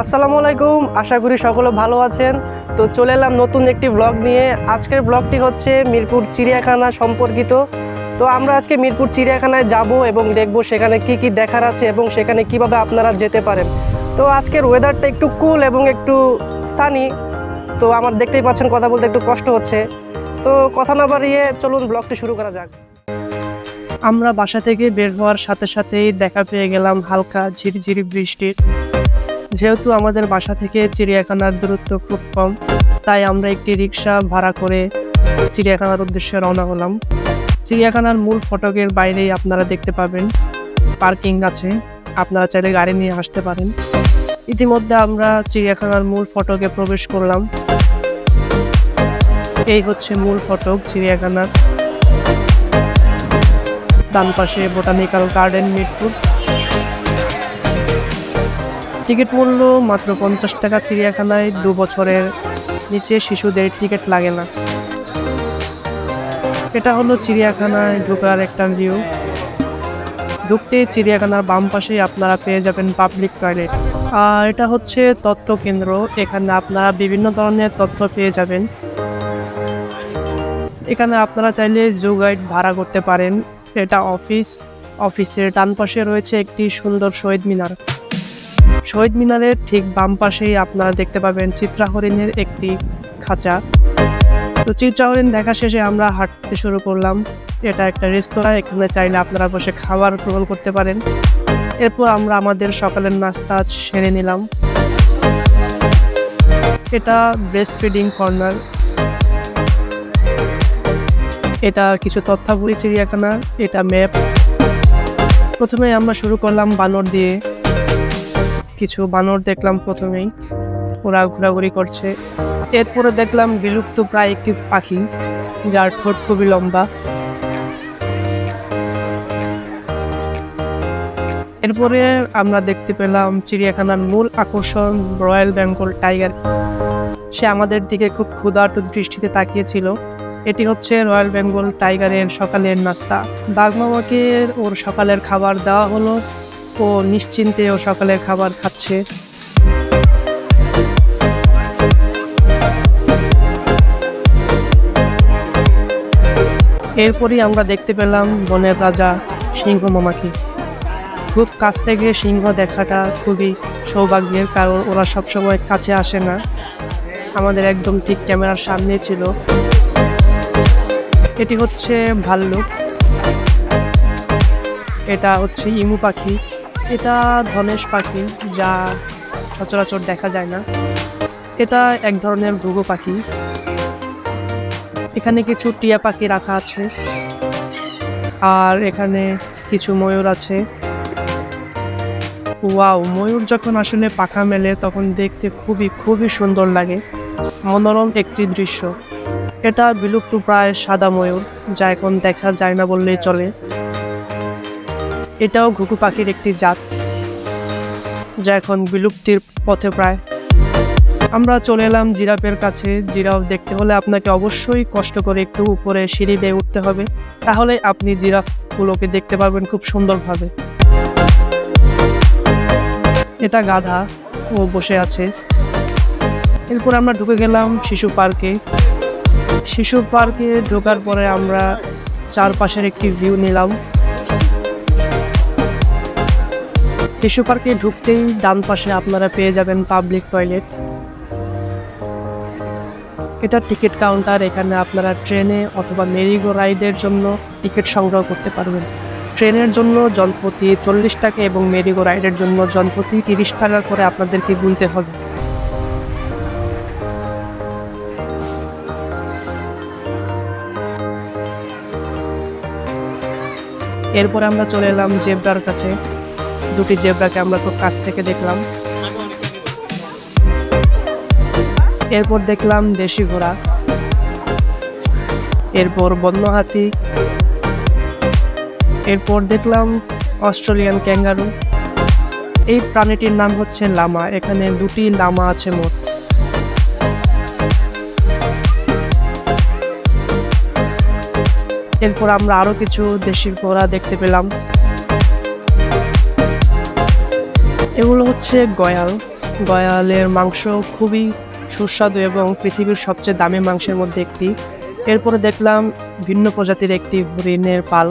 আসসালামু আলাইকুম, আশা করি সকলে ভালো আছেন। তো চলে এলাম নতুন একটি ব্লগ নিয়ে। আজকের ব্লগটি হচ্ছে মিরপুর চিড়িয়াখানা সম্পর্কিত। তো আমরা আজকে মিরপুর চিড়িয়াখানায় যাব এবং দেখব সেখানে কি কি দেখার আছে এবং সেখানে কীভাবে আপনারা যেতে পারেন। তো আজকের ওয়েদারটা একটু কুল এবং একটু সানি তো আমার দেখতেই পাচ্ছেন কথা বলতে একটু কষ্ট হচ্ছে। তো কথা না বাড়িয়ে চলুন ব্লগটি শুরু করা যাক। আমরা বাসা থেকে বের হওয়ার সাথে সাথেই দেখা পেয়ে গেলাম হালকা ঝিরিঝিরি বৃষ্টির। যেহেতু আমাদের বাসা থেকে চিড়িয়াখানার দূরত্ব খুব কম, তাই আমরা একটি রিক্সা ভাড়া করে চিড়িয়াখানার উদ্দেশ্যে রওনা হলাম। চিড়িয়াখানার মূল ফটকের বাইরেই আপনারা দেখতে পাবেন পার্কিং আছে, আপনারা চাইলে গাড়ি নিয়ে আসতে পারেন। ইতিমধ্যে আমরা চিড়িয়াখানার মূল ফটকে প্রবেশ করলাম। এই হচ্ছে মূল ফটক চিড়িয়াখানার। ডান পাশে বোটানিক্যাল গার্ডেন মিরপুর। টিকিট মূল্য মাত্র পঞ্চাশ টাকা চিড়িয়াখানায় দু বছরের নিচে শিশুদের টিকিট লাগে না। এটা হলো চিড়িয়াখানায় ঢোকার একটা ভিউ ঢুকতে চিড়িয়াখানার বাম পাশেই আপনারা পেয়ে যাবেন পাবলিক টয়লেট আর এটা হচ্ছে তথ্য কেন্দ্র। এখানে আপনারা বিভিন্ন ধরনের তথ্য পেয়ে যাবেন। এখানে আপনারা চাইলে জু গাইড ভাড়া করতে পারেন। এটা অফিস অফিসের ডান পাশে রয়েছে একটি সুন্দর শহীদ মিনার। শহীদ মিনারের ঠিক বাম পাশেই আপনারা দেখতে পাবেন চিত্রা হরিণের একটি খাঁচা। তো চিত্রা হরিণ দেখা শেষে আমরা হাঁটতে শুরু করলাম। এটা একটা রেস্তোরাঁ, এখানে চাইলে আপনারা বসে খাবার গ্রহণ করতে পারেন। এরপর আমরা আমাদের সকালের নাস্তা সেরে নিলাম। এটা ব্রেস্ট ফিডিং কর্নার। এটা কিছু তথ্যাবলী চিড়িয়াখানা, এটা ম্যাপ। প্রথমে আমরা শুরু করলাম বানর দিয়ে। কিছু বানর দেখলাম প্রথমেই। ওরা ঘোরাঘুরি করছে। এরপরে দেখলাম বিলুপ্ত প্রায় একটি পাখি, যার ঠোঁট খুবই লম্বা। এরপরে আমরা দেখতে পেলাম চিড়িয়াখানার মূল আকর্ষণ রয়্যাল বেঙ্গল টাইগার। সে আমাদের দিকে খুব ক্ষুধার্ত দৃষ্টিতে তাকিয়েছিল। এটি হচ্ছে রয়্যাল বেঙ্গল টাইগারের সকালের নাস্তা। বাঘমামাকে ওর সকালের খাবার দেওয়া হলো। ও নিশ্চিন্তে ও সকালের খাবার খাচ্ছে। এরপরই আমরা দেখতে পেলাম বনের রাজা সিংহ মামাকে। খুব কাছ থেকে সিংহ দেখাটা খুবই সৌভাগ্যের কারণ ওরা সবসময় কাছে আসে না। আমাদের একদম ঠিক ক্যামেরার সামনে ছিল। এটি হচ্ছে ভাল্লুক। এটা হচ্ছে ইমু পাখি। এটা ধনেশ পাখি, যা সচরাচর দেখা যায় না। এটা এক ধরনের ভুগো পাখি। এখানে কিছু টিয়া পাখি রাখা আছে। আর এখানে কিছু ময়ূর আছে। ওয়াও, ময়ূর যখন আসলে পাখা মেলে, তখন দেখতে খুবই খুবই সুন্দর লাগে। মনোরম একটি দৃশ্য। এটা বিলুপ্ত প্রায় সাদা ময়ূর, যা এখন দেখা যায় না বললেই চলে। এটাও ঘুঘু পাখির একটি জাত, যা এখন বিলুপ্তির পথে প্রায়। আমরা চলে এলাম জিরাফের কাছে। জিরাফ দেখতে হলে আপনাকে অবশ্যই কষ্ট করে একটু উপরে সিঁড়ি বেয়ে উঠতে হবে। তাহলে আপনি জিরাফগুলোকে দেখতে পারবেন খুব সুন্দরভাবে। এটা গাধা ও বসে আছে। এরপর আমরা ঢুকে গেলাম শিশু পার্কে। শিশু পার্কে ঢোকার পরে আমরা চারপাশের একটি ভিউ নিলাম। শিশু পার্কে ঢুকতেই ডান পাশে আপনারা পেয়ে যাবেন পাবলিক টয়লেট। এটা টিকিট কাউন্টার, এখানে আপনারা ট্রেনে অথবা মেরিগো রাইডের জন্য টিকিট সংগ্রহ করতে পারবেন। ট্রেনের জন্য জনপ্রতি চল্লিশ টাকা এবং মেরিগো রাইডের জন্য জনপ্রতি তিরিশ টাকা করে আপনাদেরকে গুনতে হবে। এরপর আমরা চলে এলাম জেবদার কাছে। দুটি জেব্রাকে আমরা খুব কাছ থেকে দেখলাম। এরপর দেখলাম দেশি ঘোড়া। এরপর বন্য হাতি এরপর দেখলাম অস্ট্রেলিয়ান ক্যাঙ্গারু। এই প্রাণীটির নাম হচ্ছে লামা, এখানে দুটি লামা আছে মোট। এরপর আমরা আরও কিছু দেশি ঘোড়া দেখতে পেলাম। এগুলো হচ্ছে গয়াল। গয়ালের মাংস খুবই সুস্বাদু এবং পৃথিবীর সবচেয়ে দামি মাংসের মধ্যে একটি। এরপরে দেখলাম ভিন্ন প্রজাতির একটি হরিণের পাল।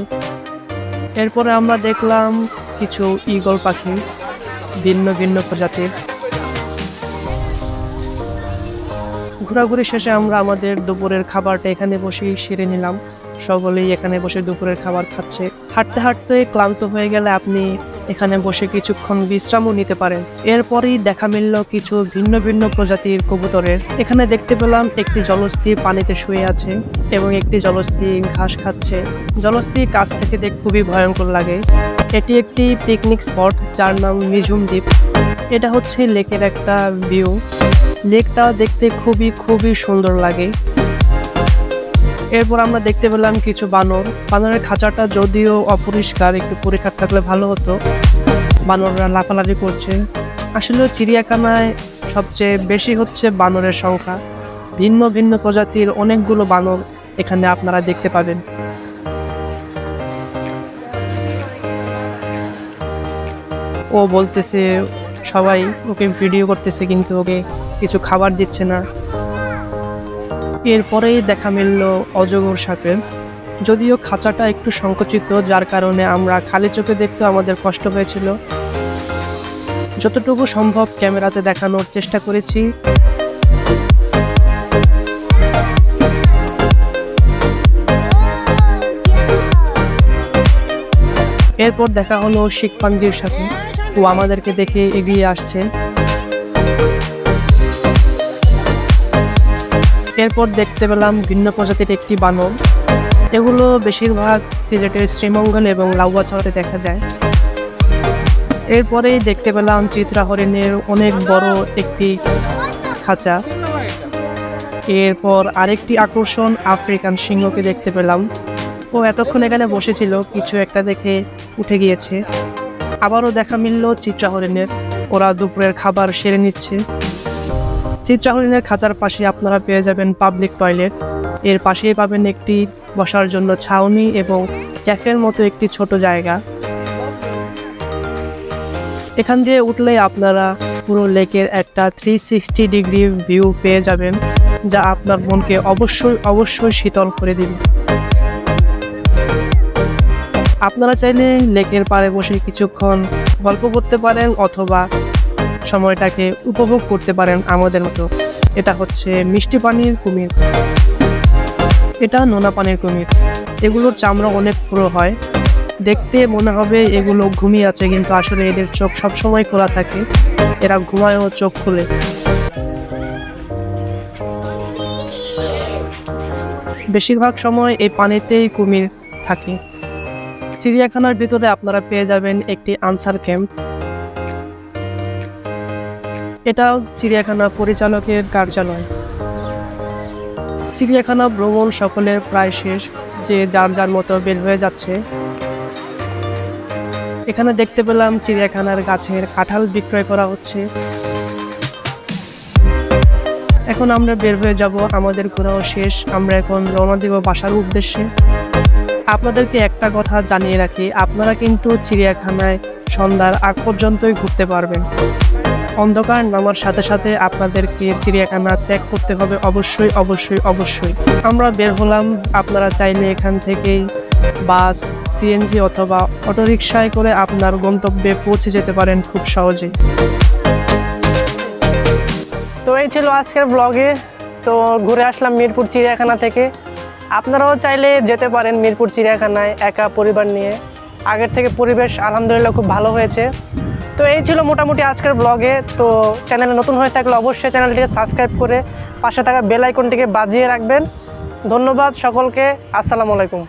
এরপরে আমরা দেখলাম কিছু ঈগল পাখি, ভিন্ন ভিন্ন প্রজাতির। ঘোরাঘুরি শেষে আমরা আমাদের দুপুরের খাবারটা এখানে বসেই সেরে নিলাম। সকলেই এখানে বসে দুপুরের খাবার খাচ্ছে। হাঁটতে হাঁটতে ক্লান্ত হয়ে গেলে আপনি এখানে বসে কিছুক্ষণ বিশ্রামও নিতে পারেন এরপরই দেখা মিলল কিছু ভিন্ন ভিন্ন প্রজাতির কবুতরের। এখানে দেখতে পেলাম একটি জলস্থি পানিতে শুয়ে আছে এবং একটি জলস্থি ঘাস খাচ্ছে। জলস্থি কাছ থেকে দেখ খুবই ভয়ঙ্কর লাগে। এটি একটি পিকনিক স্পট যার নাম নিঝুম দ্বীপ। এটা হচ্ছে লেকের একটা ভিউ। লেকটা দেখতে খুবই খুবই সুন্দর লাগে। এরপর আমরা দেখতে পেলাম কিছু বানর। বানরের খাঁচাটা যদিও অপরিষ্কার, একটু পরিষ্কার থাকলে ভালো হতো। বানররা লাফালাফি করছে। আসলে চিড়িয়াখানায় সবচেয়ে বেশি হচ্ছে বানরের সংখ্যা। ভিন্ন ভিন্ন প্রজাতির অনেকগুলো বানর এখানে আপনারা দেখতে পাবেন। ও বলতেছে, সবাই ওকে ভিডিও করতেছে কিন্তু ওকে কিছু খাবার দিচ্ছে না। এরপরেই দেখা মিলল অজগর সাপের যদিও খাঁচাটা একটু সংকুচিত, যার কারণে আমরা খালি চোখে দেখতে আমাদের কষ্ট হয়েছিল। যতটুকু সম্ভব ক্যামেরাতে দেখানোর চেষ্টা করেছি। এরপর দেখা হলো শিখপাঞ্জির সাথে। ও আমাদেরকে দেখে এগিয়ে আসছে। এরপর দেখতে পেলাম ভিন্ন প্রজাতির একটি বানর। এগুলো বেশিরভাগ সিলেটের শ্রীমঙ্গল এবং লাউয়াছড়াতে দেখা যায়। এরপরেই দেখতে পেলাম চিত্রা হরিণের অনেক বড় একটি খাঁচা। এরপর আরেকটি আকর্ষণ আফ্রিকান সিংহকে দেখতে পেলাম। ও এতক্ষণ এখানে বসেছিল, কিছু একটা দেখে উঠে গিয়েছে। আবারও দেখা মিলল চিত্রা হরিণের ওরা দুপুরের খাবার সেরে নিচ্ছে। চিত্রা হরিণের খাঁচার পাশে আপনারা পেয়ে যাবেন পাবলিক টয়লেট এর পাশেই পাবেন একটি বসার জন্য ছাউনি এবং ক্যাফের মতো একটি ছোট জায়গা। এখান দিয়ে উঠলে আপনারা পুরো লেকের একটা থ্রি সিক্সটি ডিগ্রি ভিউ পেয়ে যাবেন, যা আপনার মনকে অবশ্যই অবশ্যই শীতল করে দিবে। আপনারা চাইলে লেকের পাড়ে বসে কিছুক্ষণ গল্প করতে পারেন অথবা সময়টাকে উপভোগ করতে পারেন আমাদের মতো। এটা হচ্ছে মিষ্টি পানির কুমির। এটা নোনা পানির কুমির। এগুলোর চামড়া অনেক পুরো হয়। দেখতে মনে হবে এগুলো ঘুমিয়ে আছে, কিন্তু আসলে এদের চোখ সবসময় খোলা থাকে। এরা ঘুমায়ও চোখ খুলে। বেশিরভাগ সময় এই পানিতেই কুমির থাকে। চিড়িয়াখানার ভিতরে আপনারা পেয়ে যাবেন একটি আনসার ক্যাম্প। এটাও চিড়িয়াখানা পরিচালকের কার্যালয়। চিড়িয়াখানা ভ্রমণ সকলের প্রায় শেষ, যে যার যার মতো বের হয়ে যাচ্ছে। এখানে দেখতে পেলাম চিড়িয়াখানার গাছের কাঁঠাল বিক্রয় করা হচ্ছে। এখন আমরা বের হয়ে যাব আমাদের ঘোরাও শেষ, আমরা এখন রওনা দেব বাসার উদ্দেশ্যে। আপনাদেরকে একটা কথা জানিয়ে রাখি, আপনারা কিন্তু চিড়িয়াখানায় সন্ধ্যার আগ পর্যন্তই ঘুরতে পারবেন। অন্ধকার নামার সাথে সাথে আপনাদেরকে চিড়িয়াখানা ত্যাগ করতে হবে অবশ্যই অবশ্যই অবশ্যই। আমরা বের হলাম, আপনারা চাইলে এখান থেকেই বাস সিএনজি অথবা অটোরিকশায় করে আপনার গন্তব্যে পৌঁছে যেতে পারেন খুব সহজেই। তো এই ছিল আজকের ব্লগে তো ঘুরে আসলাম মিরপুর চিড়িয়াখানা থেকে। আপনারাও চাইলে যেতে পারেন মিরপুর চিড়িয়াখানায় একা পরিবার নিয়ে। আগের থেকে পরিবেশ আলহামদুলিল্লাহ খুব ভালো হয়েছে। তো এই ছিল মোটামুটি আজকের ব্লগে তো চ্যানেলে নতুন হয়ে থাকলে অবশ্যই চ্যানেলটিকে সাবস্ক্রাইব করে পাশে থাকা বেল আইকনটিকে বাজিয়ে রাখবেন। ধন্যবাদ সকলকে। আসসালামু আলাইকুম।